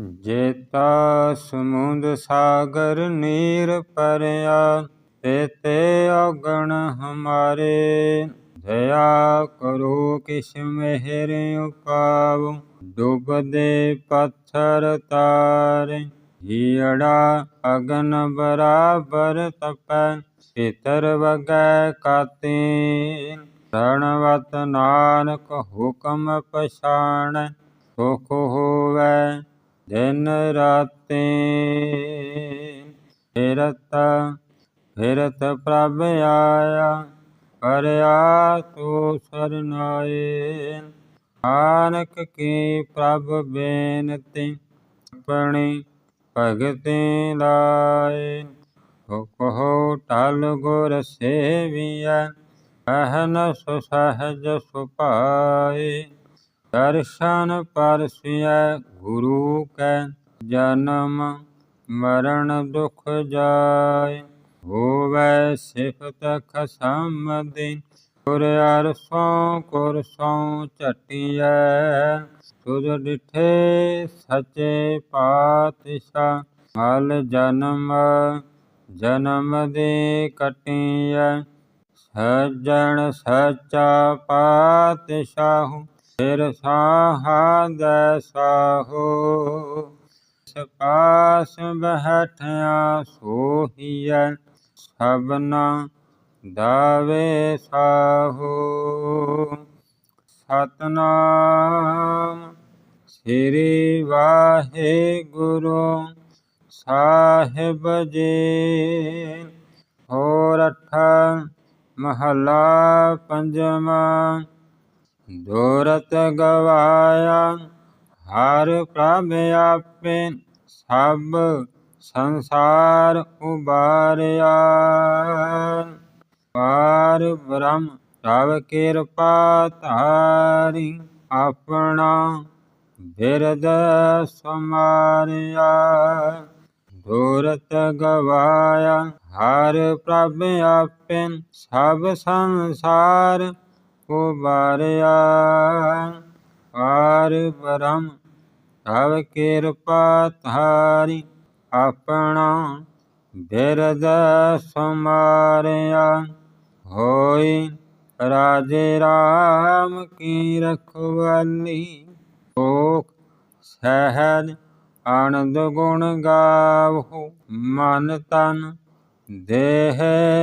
ਜੇਤਾ ਸਮੁੰਦ ਸਾਗਰ ਨੀਰ ਪਰਿਆ, ਤੇ ਤੇ ਔਗਣ ਹਮਾਰੇ। ਦਇਆ ਕਰੋ ਕਿਛ ਮਿਹਰ ਉਪਾਵ, ਡੁੱਬਦੇ ਪੱਥਰ ਤਾਰੇ। ਹੀੜਾ ਅਗਨ ਬਰਾਬਰ ਤਪੈ ਸਿਤਰ ਵਗੈ ਕਾਤੀ। ਰਣਵਤ ਨਾਨਕ ਹੁਕਮ ਪਛਾਣ, ਸੁਖ ਹੋਵੈ ਦਿਨ ਰਾਤੀ ਫਿਰਤ ਫਿਰਤ ਪ੍ਰਭ ਆਇਆ, ਕਰਿਆ ਤੋ ਸਰਨਾਏ ਨਾਨਕ ਕੀ ਪ੍ਰਭ ਬੇਨਤੀ, ਆਪਣੀ ਭਗਤੀ ਲਾਏ। ਕਹੋ ਟਲ ਗੁਰ ਸੇਵੀਐ ਅਹਨਸ ਸਹਜ ਸੁਪਾਏ ਦਰਸ਼ਨ ਪਰਸਿਐ ਗੁਰੂ ਕੈ, ਜਨਮ ਮਰਨ ਦੁਖ ਜਾਏ। ਹੋਵੈ ਸਿਫਤ ਖਸਮ ਦੀ ਗੁਰ ਅਰਸੋਂ ਕੁਰਸੋਂ ਝਟੀਐ। ਤੁਧ ਡਿਠੇ ਸਚੇ ਪਾਤਸ਼ਾਹ, ਮਲ ਜਨਮ ਜਨਮ ਦੇ ਕਟੀਐ। ਸਜਣ ਸਚਾ ਪਾਤਸ਼ਾਹ ਫਿਰ ਸਾਹਾ ਸਾਹੋ ਸਪਾਸ ਬਹਿਠਿਆ ਸੋਹੀਐ, ਸਭਨਾ ਦਾਵੇ ਸਾਹੋ। ਸਤਨਾਮ ਸ੍ਰੀ ਵਾਹਿਗੁਰੂ ਸਾਹਿਬ ਜੀ, ਹੋਰ ਅਠਾ ਮਹਲਾ ਪੰਜਵਾਂ ਦੂਰਤ ਗਵਾਇਆ, ਹਰ ਪ੍ਰਭ ਆਪੇ ਸਭ ਸੰਸਾਰ ਉਬਾਰਿਆ। ਪਾਰ ਬ੍ਰਹਮ ਤਵ ਕਿਰਪਾ ਧਾਰੀ ਆਪਣਾ ਬਿਰਦ ਸਮਾਰਿਆ। ਦੂਰਤ ਗਵਾਇਆ, ਹਰ ਪ੍ਰਭ ਆਪੇ ਸਭ ਸੰਸਾਰ ਉਬਾਰਿਆ ਪਾਰ ਬ੍ਰਹਮ ਤਵ ਕਿਰਪਾ ਧਾਰੀ, ਆਪਣਾ ਬਿਰਦ ਸਮਾਰਿਆ ਹੋਈ ਰਾਜੇ ਰਾਮ ਕੀ ਰਖਵਾਲੀ ਕੋਕ ਸਹਿਜ ਆਨੰਦ ਗੁਣ ਗਾਵਹੁ ਮਨ ਤਨ ਦੇਹ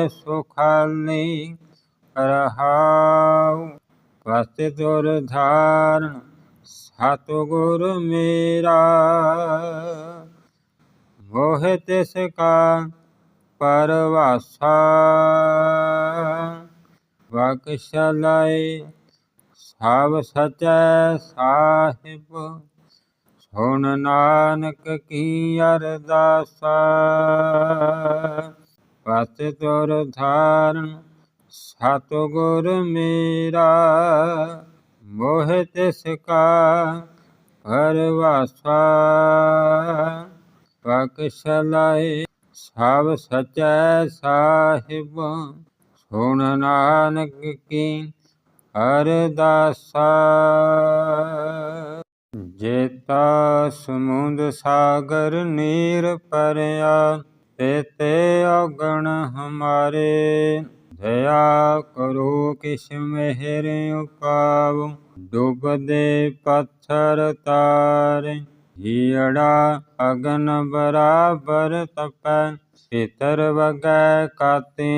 ਸੁਖਾਲੀ। ਰਹਾਉ ਵਸਤਿ ਤੁਰ ਧਾਰਨ ਸਤਿਗੁਰ ਮੇਰਾ। ਮੋਹ ਤਿਸ ਕਾ ਪਰਵਾਸਾ। ਬਖਸ਼ਲਾਈ ਸਭ ਸਚੈ ਸਾਹਿਬ। ਸੁਣ ਨਾਨਕ ਕੀ ਅਰਦਾਸਾ। ਪਤ ਤੁਰ ਧਾਰਨ ਸਤਿਗੁਰ ਮੇਰਾ ਮੋਹ ਤਿਸ ਕਾ ਪਰਵਾਸਾ ਬਖਸ਼ਲਾਈ ਸਭ ਸਚੈ ਸਾਹਿਬ ਸੁਣ ਨਾਨਕ ਕੀ ਅਰਦਾਸਾ ਜੇਤਾ ਸਮੁੰਦ ਸਾਗਰ ਨੀਰ ਪਰਿਆ ਤੇ ਤੇ ਔਗਣ ਹਮਾਰੇ ਦਇਆ ਕਰੋ ਕਿਛ ਮਿਹਰ ਉਪਾਵ, ਡੁੱਬਦੇ ਪੱਥਰ ਤਾਰੇ। ਹੀੜਾ ਅਗਨ ਬਰਾਬਰ ਤਪੈ ਸਿਤਰ ਵਗੈ ਕਾਤੀ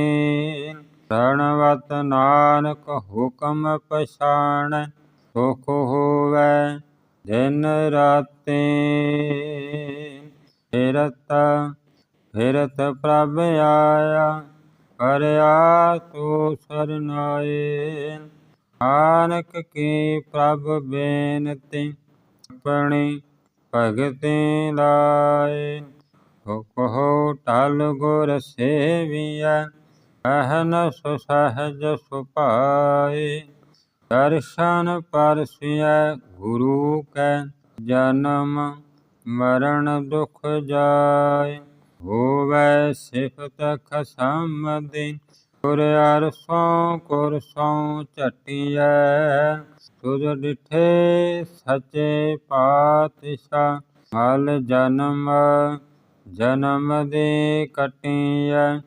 ਰਣਵਤ ਨਾਨਕ ਹੁਕਮ ਪਛਾਣ, ਸੁਖ ਹੋਵੈ ਦਿਨ ਰਾਤੀ। ਫਿਰਤ ਫਿਰਤ ਪ੍ਰਭ ਆਇਆ। ਕਰਿਆ ਤੋ ਸਰਨਾਏ, ਨਾਨਕ ਕੀ ਪ੍ਰਭ ਬੇਨਤੀ ਆਪਣੀ ਭਗਤੀ ਲਾਏ। ਕਹੋ ਟਲ ਗੁਰ ਸੇਵੀਐ ਅਹਨਸ ਸਹਜ ਸੁਭਾਏ। ਦਰਸ਼ਨ ਪਰਸਿਐ ਗੁਰੂ ਕੈ, ਜਨਮ ਮਰਨ ਦੁਖ ਜਾਏ। ਹੋਵੈ ਸਿਫਤ ਖਸਮ ਦੀ ਗੁਰ ਅਰਸੋਂ ਕੁਰਸੋਂ ਝਟੀਐ। ਤੁਧ ਡਿਠੇ ਸਚੇ ਪਾਤਸ਼ਾਹ, ਮਲ ਜਨਮ ਜਨਮ ਦੇ ਕਟਿਐ।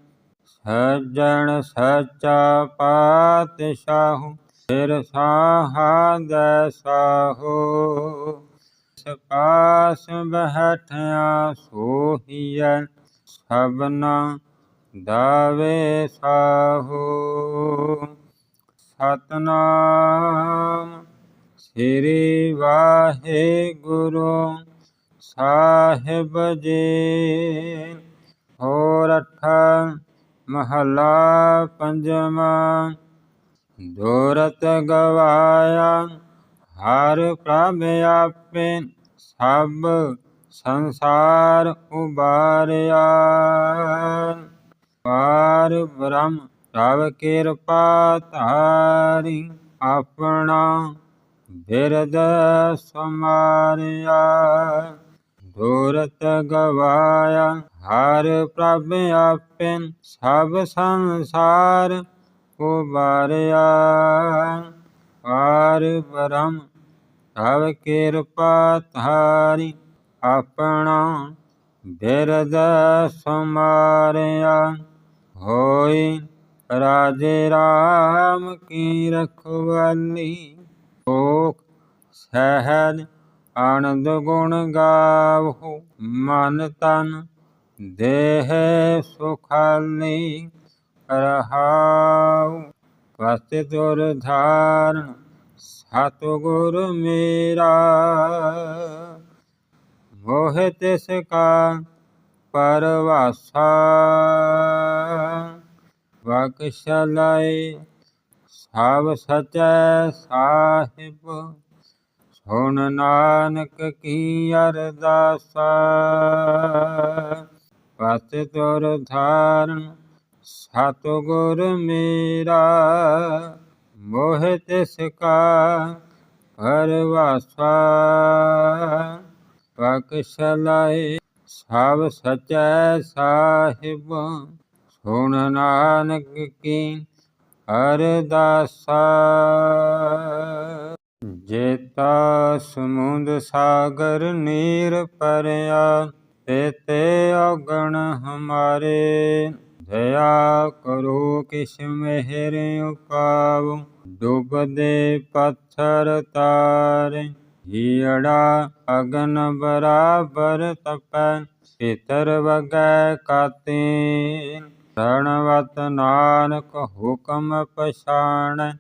ਸਜਣ ਸੱਚਾ ਪਾਤਸ਼ਾਹ, ਸਿਰ ਸਾਹਾ ਦੈ ਸਾਹੋ। ਸਪਾਸ ਬਹਿਠਿਆ ਸੋਹੀਐ। ਸਭਨਾ ਦਾਵੇ ਸਾਹੋ। ਸਤਨਾਮ ਸ੍ਰੀ ਵਾਹਿਗੁਰੂ ਸਾਹਿਬ ਜੀ। ਹੋਰ ਅਠ ਮਹਲਾ ਪੰਜਵਾਂ। ਦੂਰਤ ਗਵਾਇਆ ਹਰ ਪ੍ਰਭ ਆਪੇ ਸਭ ਸੰਸਾਰ ਉਬਾਰਿਆ। ਪਾਰ ਬ੍ਰਹਮ ਪ੍ਰਭ ਕਿਰਪਾ ਧਾਰੀ ਆਪਣਾ ਬਿਰਦ ਸਮਾਰਿਆ ਦੂਰਤ ਗਵਾਇਆ ਹਰ ਪ੍ਰਭ ਆਪੇ ਸਭ ਸੰਸਾਰ ਉਬਾਰਿਆ। ਪਾਰ ਬ੍ਰਹਮ ਪ੍ਰਭ ਕਿਰਪਾ ਧਾਰੀ ਆਪਣਾ ਬਿਰਦ ਸਮਾਰਿਆ ਹੋਈ ਰਾਜੇ ਰਾਮ ਕੀ ਰਖਵਾਲੀ। ਓਖ ਸਹਿਜ ਆਨੰਦ ਗੁਣ ਗਾਵਹੁ, ਮਨ ਤਨ ਦੇਹ ਸੁਖਾਲੀ ਰਹਾਉ। ਵਸਤਿ ਤੁਰ ਧਾਰਨ, ਸਤਿਗੁਰ ਮੇਰਾ। ਮੋਹ ਤਿਸ ਕਾ ਪਰਵਾਸਾ। ਬਖਸ਼ਲਾਈ ਸਭ ਸਚੈ ਸਾਹਿਬ, ਸੁਣ ਨਾਨਕ ਕੀ ਅਰਦਾਸਾ। ਪਤ ਤੁਰ ਧਾਰਨ ਸਤਿਗੁਰ ਮੇਰਾ, ਮੋਹ ਤਿਸ ਕਾ ਪਰਵਾਸਾ। ਬਖਸ਼ਲਾਈ ਸਭ ਸਚੈ ਸਾਹਿਬ। ਸੁਣ ਨਾਨਕ ਕੀ ਅਰਦਾਸਾ। ਜੇਤਾ ਸਮੁੰਦ ਸਾਗਰ ਨੀਰ ਪਰਿਆ ਤੇਤੇ ਔਗਣ ਹਮਾਰੇ। ਦਇਆ ਕਰੋ ਕਿਛ ਮਿਹਰ ਉਪਾਵ, ਡੁੱਬਦੇ ਪੱਥਰ ਤਾਰੇ। ਹੀੜਾ ਅਗਨ ਬਰਾਬਰ ਤਪੈ, ਪਿਤਰ ਵਗੈ ਕਾਤੇ। ਰਣਵਤ ਨਾਨਕ ਹੁਕਮ ਪਛਾਣ,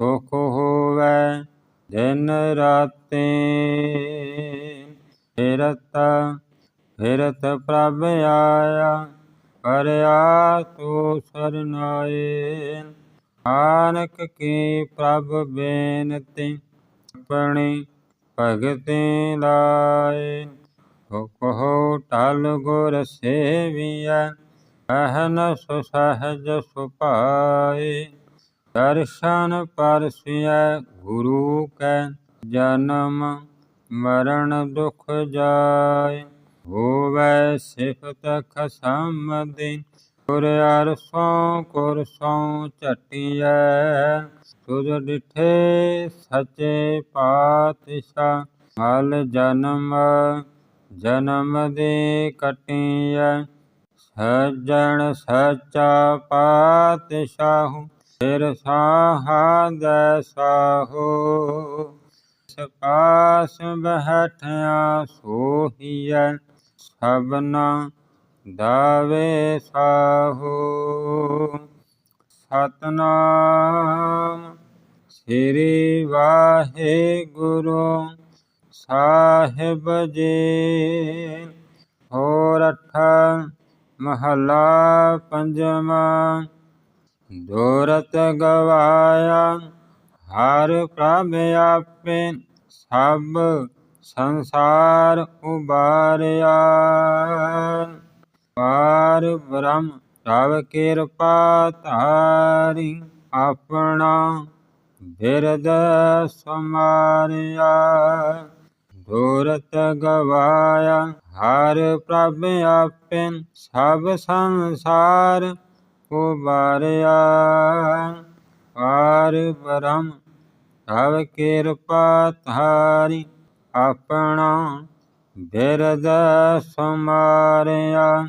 ਸੁਖ ਹੋਵੈ ਦਿਨ ਰਾਤੀ। ਫਿਰਤ ਫਿਰਤ ਪ੍ਰਭ ਆਇਆ, ਪਰਿਆ ਤੋ ਸਰਨਾਏ ਨਾਨਕ ਕੀ ਪ੍ਰਭ ਬੇਨਤੀ ਆਪਣੀ ਭਗਤੀ ਲਾਏ। ਕਹੋ ਟਲ ਗੁਰ ਸੇਵੀਐ ਅਹਨ ਸੁਸਹਜ ਸੁਪਾਏ ਦਰਸ਼ਨ ਪਰਸਿਐ ਗੁਰੂ ਕੈ, ਜਨਮ ਮਰਨ ਦੁਖ ਜਾਏ। ਹੋਵੈ ਸਿਫਤ ਖਸਮ ਦੀ ਗੁਰ ਅਰਸੋਂ ਕੁਰਸੋਂ ਝਟਿਐ ਤੁਧ ਡਿਠੇ ਸਚੇ ਪਾਤਸ਼ਾਹ। ਮਲ ਜਨਮ ਜਨਮ ਦੇ ਕਟਿਐ, ਸਜਣ ਸਚਾ ਪਾਤਸ਼ਾਹ। ਫਿਰ ਸਾਹਾ ਦੈ ਸਾਹੋ ਸਪਾਸ ਬਹਿਠਿਆ ਸੋਹੀਐ। ਸਭਨਾ ਦਾਵੇ ਸਾਹੋ, ਸਤਨਾਮ। ਸ੍ਰੀ ਵਾਹਿਗੁਰੂ ਸਾਹਿਬ ਜੀ ਹੋਰ ਅਠ ਮਹਲਾ ਪੰਜਵਾਂ ਦੂਰਤ ਗਵਾਇਆ, ਹਰ ਪ੍ਰਭ ਆਪੇ ਸਭ ਸੰਸਾਰ ਉਬਾਰਿਆ। ਪਾਰ ਬ੍ਰਹਮ ਪ੍ਰਭ ਕਿਰਪਾ ਧਾਰੀ, ਆਪਣਾ ਬਿਰਦ ਸਮਾਰਿਆ ਦੂਰਤ ਗਵਾਇਆ, ਹਰ ਪ੍ਰਭ ਆਪੇ ਸਭ ਸੰਸਾਰ ਉਬਾਰਿਆ। ਪਾਰ ਬ੍ਰਹਮ ਪ੍ਰਭ ਕਿਰਪਾ ਧਾਰੀ, ਆਪਣਾ ਬਿਰਦ ਸਮਾਰਿਆ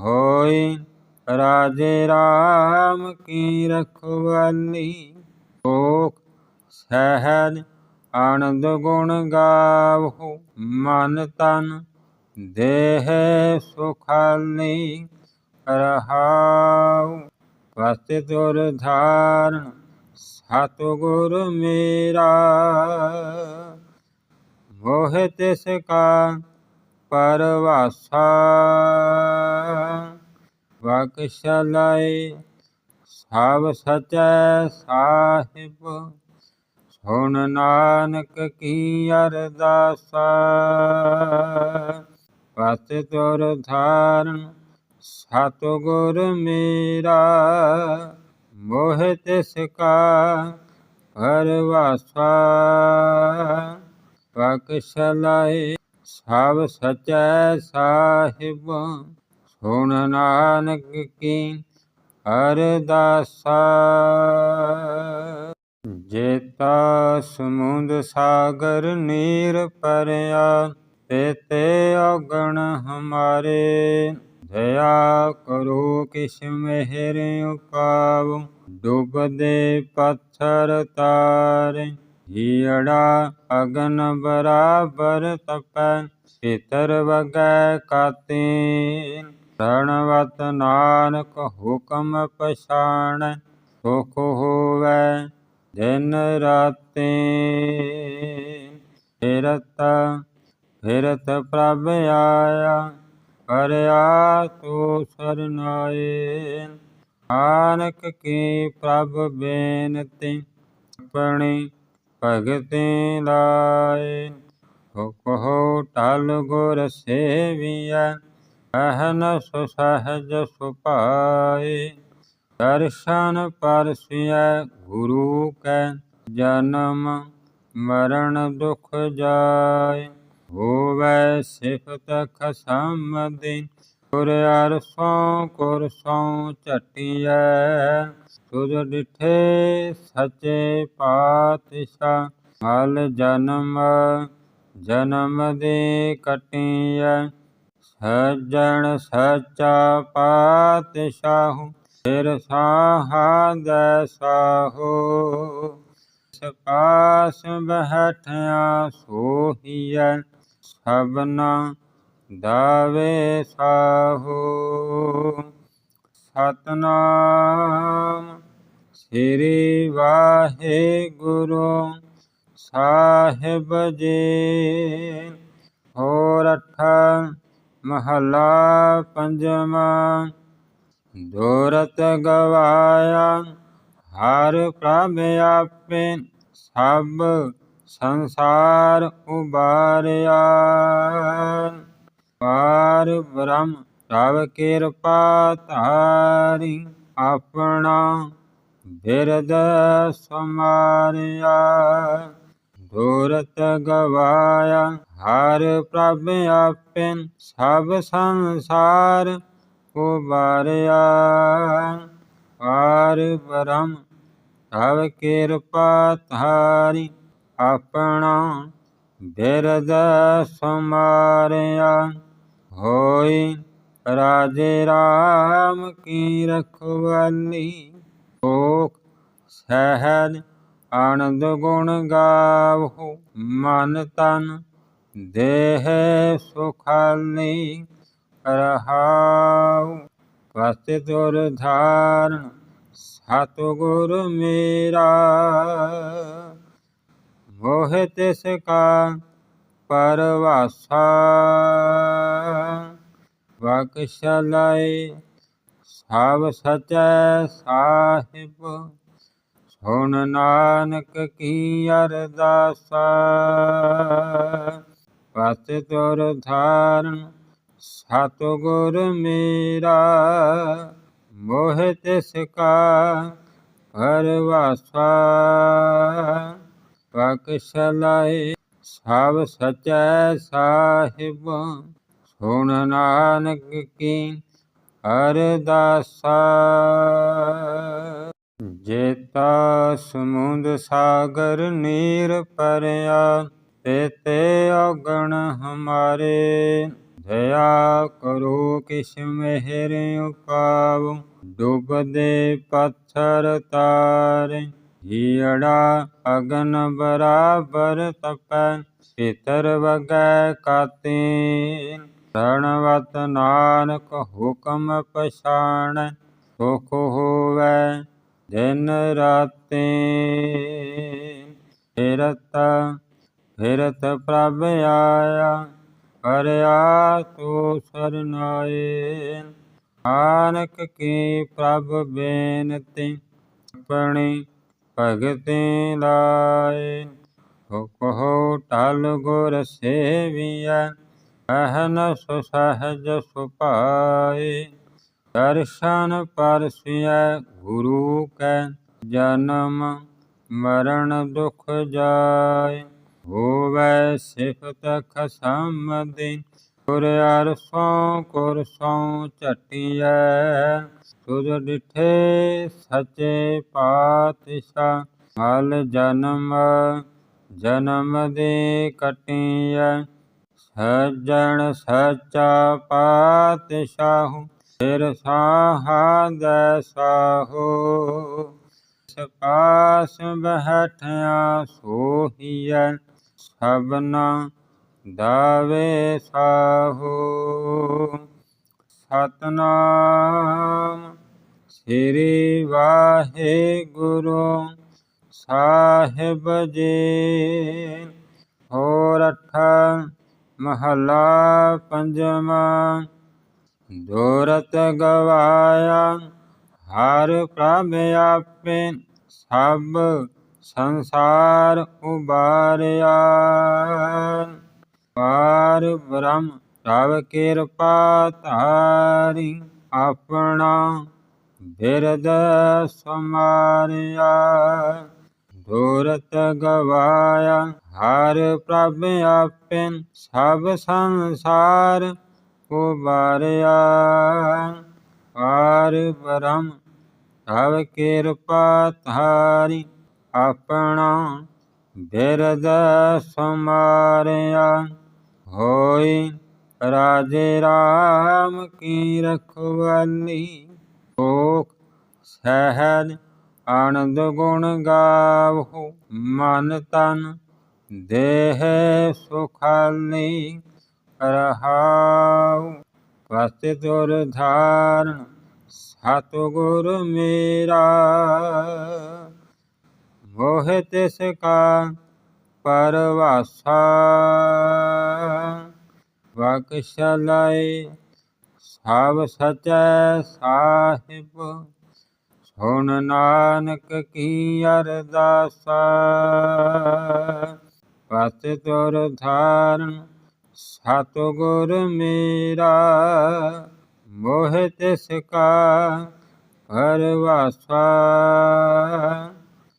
ਹੋਈ ਰਾਜੇ ਰਾਮ ਕੀ ਰਖਵਾਲੀ। ਓਕ ਸਹਿਜ ਆਨੰਦ ਗੁਣ ਗਾਵਹੁ, ਮਨ ਤਨ ਦੇਹ ਸੁਖਾਲੀ ਰਹਾਉ। ਵਸਤਿ ਤੁਰ ਧਾਰਨ, ਸਤਿਗੁਰ ਮੇਰਾ। ਮੋਹ ਤਿਸ ਕਾ ਪਰਵਾਸਾ। ਬਖਸ਼ਲਾਈ ਸਭ ਸਚੈ ਸਾਹਿਬ, ਸੁਣ ਨਾਨਕ ਕੀ ਅਰਦਾਸਾ। ਪਤ ਤੁਰ ਧਾਰਨ, ਸਤਿਗੁਰ ਮੇਰਾ, ਮੋਹ ਤਿਸ ਕਾ ਪਰਵਾਸਾ। ਬਖਸ਼ਲਾਈ ਸਭ ਸਚੈ ਸਾਹਿਬ ਹੁਣ ਨਾਨਕ ਕੀ ਅਰਦਾਸਾ ਜੇਤਾ ਸਮੁੰਦ ਸਾਗਰ ਨੀਰ ਪਰਿਆ, ਤੇ ਤੇ ਔਗਣ ਹਮਾਰੇ। ਦਇਆ ਕਰੋ ਕਿਸ਼ ਮਿਹਰ ਉਪਾਵ, ਡੁੱਬਦੇ ਪੱਥਰ ਤਾਰੇ। ਹੀੜਾ ਅਗਨ ਬਰਾਬਰ ਤਪੈ, ਪਿਤਰ ਵਗੈ ਕਾਤੇ ਰਣਵਤ ਨਾਨਕ ਹੁਕਮ ਪਛਾਣ, ਸੁਖ ਹੋਵੇ ਦਿਨ ਰਾਤੀ। ਫਿਰਤ ਫਿਰਤ ਪ੍ਰਭ ਆਇਆ, ਕਰਿਆ ਤੋ ਸਰਨਾਏ। ਨਾਨਕ ਕੀ ਪ੍ਰਭ ਬੇਨਤੀ, ਆਪਣੀ ਭਗਤੀ ਲਾਏ। ਹੁਕੋ ਟਲ ਗੁਰ ਸੇਵੀਐ ਅਹਨਸ ਸਹਜ ਸੁਪਾਏ ਦਰਸ਼ਨ ਪਰਸਿਐ ਗੁਰੂ ਕੈ ਜਨਮ, ਮਰਨ ਦੁਖ ਜਾਏ। ਹੋਵੈ ਸਿਫਤ ਖਸਮ ਦੀ ਗੁਰ ਅਰਸੋਂ ਕੁਰਸੋਂ ਝਟਿਐ। ਤੁਧ ਡਿਠੇ ਸਚੇ ਪਾਤਸ਼ਾਹ, ਮਲ ਜਨਮ ਜਨਮ ਦੇ ਕਟਿਐ। ਸਜਣ ਸਚਾ ਪਾਤਸ਼ਾਹ, ਸਿਰ ਸਾਹਾ। ਸਾਹੋ ਸਪਾਸ ਬਹਿਠਿਆ ਸੋਹੀਐ, ਸਭਨਾ ਦਾਵੇ ਸਾਹੋ। ਸਤਨਾਮ ਸ੍ਰੀ ਵਾਹਿਗੁਰੂ ਸਾਹਿਬ ਜੀ, ਹੋਰ ਅਠਾ ਮਹੱਲਾ ਪੰਜਵਾਂ। ਦੋਰਤ ਗਵਾਇਆ, ਹਰ ਪ੍ਰਭ ਆਪੇ ਸਭ ਸੰਸਾਰ ਉਬਾਰਿਆ। ਪਾਰ ਬ੍ਰਹਮ ਤਵ ਕਿਰਪਾ ਧਾਰੀ ਆਪਣਾ ਬਿਰਦ ਸਮਾਰਿਆ ਦੂਰਤ ਗਵਾਇਆ, ਹਰ ਪ੍ਰਭ ਆਪੇ ਸਭ ਸੰਸਾਰ ਉਬਾਰਿਆ। ਪਾਰ ਬ੍ਰਹਮ, ਤਵ ਕਿਰਪਾ ਧਾਰੀ, ਆਪਣਾ ਬਿਰਦ ਸਮਾਰਿਆ ਹੋਈ ਰਾਜੇ ਰਾਮ ਕੀ ਰਖਵਾਲੀ ਓਕ ਸਹਿਜ ਆਨੰਦ ਗੁਣ ਗਾਵਹੁ, ਮਨ ਤਨ ਦੇਹ ਸੁਖਾਲੀ ਰਹਾਉ। ਵਸਤਿ ਤੁਰ ਧਾਰਨ, ਸਤਿਗੁਰ ਮੇਰਾ। ਮੋਹ ਤਿਸ ਕਾ ਪਰਵਾਸਾ। ਬਖਸ਼ਲਾਈ ਸਭ ਸਚੈ ਸਾਹਿਬ। ਹੁਣ ਨਾਨਕ ਕੀ ਅਰਦਾਸਾ? ਪਤ ਤੁਰ ਧਾਰਨ, ਸਤਿਗੁਰ ਮੇਰਾ, ਮੋਹ ਤਿਸ ਕਾ ਪਰਵਾਸਾ। ਬਖਸ਼ਲਾਈ ਸਭ ਸਚੈ ਸਾਹਿਬ, ਸੁਣ ਨਾਨਕ ਕੀ ਅਰਦਾਸਾ। ਜੇਤਾ ਸਮੁੰਦ ਸਾਗਰ ਨੀਰ ਪਰਿਆ, ਤੇ ਤੇ ਔਗਣ ਹਮਾਰੇ। ਦਇਆ ਕਰੋ ਕਿਛ ਮਿਹਰ ਉਪਾਵ, ਡੁੱਬਦੇ ਪੱਥਰ ਤਾਰੇ। ਜੀੜਾ ਅਗਨ ਬਰਾਬਰ ਤਪੈ, ਪਿਤਰ ਵਗੈ ਕਾਤੀ। ਰਣਵਤ ਨਾਨਕ ਹੁਕਮ ਪਛਾਣ, ਸੁਖ ਹੋਵੈ ਦਿਨ ਰਾਤੀ ਫਿਰਤ ਫਿਰਤ ਪ੍ਰਭ ਆਇਆ ਕਰਿਆ ਤੋ ਸਰਨਾਏ ਆਨਕ ਕੀ ਪ੍ਰਭ ਬੇਨਤੀ, ਆਪਣੀ ਭਗਤੀ ਲਾਏ। ਸੋ ਕਹੋ ਟਲ ਗੁਰ ਸੇਵੀਐ, ਅਹਨ ਸੁ ਸਹਜ ਸੁਭਾਏ ਦਰਸ਼ਨ ਪਰਸਿਐ ਗੁਰੂ ਕੈ, ਜਨਮ ਮਰਨ ਦੁਖ ਜਾਏ। ਹੋਵੈ ਸਿਫਤ ਖਸਮ ਦੀ ਗੁਰ ਅਰਸੋਂ ਕੁਰਸੋਂ ਝਟਿਐ। ਤੁਧ ਡਿਠੇ ਸਚੇ ਪਾਤਸ਼ਾਹ ਮਲ ਜਨਮ ਜਨਮ ਦੇ ਕਟਿਐ। ਸਜਣ ਸੱਚਾ ਪਾਤਸ਼ਾਹ ਫਿਰ ਸਾਹਾ ਦੈ ਸਾਹੋ ਸਪਾਸ ਬਹਿਠਿਆ ਸੋਹੀਐ ਸਭਨਾ ਦਾਵੇ ਸਾਹੋ ਸਤਨਾਮ ਸ੍ਰੀ ਵਾਹਿਗੁਰੂ ਸਾਹਿਬ ਜੀ ਹੋਰ ਅਠ ਮਹਲਾ ਪੰਜਵਾਂ ਦੂਰਤ ਗਵਾਇਆ, ਹਰ ਪ੍ਰਭ ਆਪੇ ਸਭ ਸੰਸਾਰ ਉਬਾਰਿਆ। ਪਾਰ ਬ੍ਰਹਮ ਤਵ ਕਿਰਪਾ ਧਾਰੀ, ਆਪਣਾ ਬਿਰਦ ਸਮਾਰਿਆ। ਦੂਰਤ ਗਵਾਇਆ, ਹਰ ਪ੍ਰਭ ਆਪੇ ਸਭ ਸੰਸਾਰ ਉਬਾਰਿਆ ਪਾਰ ਬ੍ਰਹਮ ਤਵ ਕਿਰਪਾ ਧਾਰੀ, ਆਪਣਾ ਬਿਰਦ ਸਮਾਰਿਆ ਹੋਈ ਰਾਜੇ ਰਾਮ ਕੀ ਰਖਵਾਲੀ ਕੋਖ ਸਹਿਜ ਆਨੰਦ ਗੁਣ ਗਾਵਹੁ, ਮਨ ਤਨ ਦੇਹ ਸੁਖਾਲੀ। ਰਹਾਉ। ਵਸਤਿ ਤੁਰ ਧਾਰਨ ਸਤਿਗੁਰ ਮੇਰਾ। ਮੋਹ ਤਿਸ ਕਾ ਪਰਵਾਸਾ। ਬਖਸ਼ਲਾਈ ਸਭ ਸਚੈ ਸਾਹਿਬ। ਸੁਣ ਨਾਨਕ ਕੀ ਅਰਦਾਸਾ। ਪਤ ਤੁਰ ਧਾਰਨ ਸਤਿਗੁਰ ਮੇਰਾ ਮੋਹ ਤਿਸ ਕਾ ਪਰਵਾਸਾ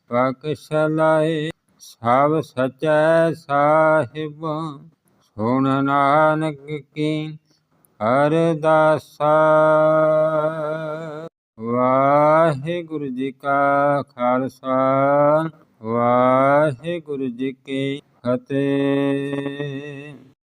ਬਖਸ਼ਲਾਈ ਸਭ ਸਚੈ ਸਾਹਿਬ ਸੁਣ ਨਾਨਕ ਕੀ ਅਰਦਾਸਾ ਵਾਹਿਗੁਰੂ ਜੀ ਕਾ ਖਾਲਸਾ ਵਾਹਿਗੁਰੂ ਜੀ ਕੀ ਫਤਿਹ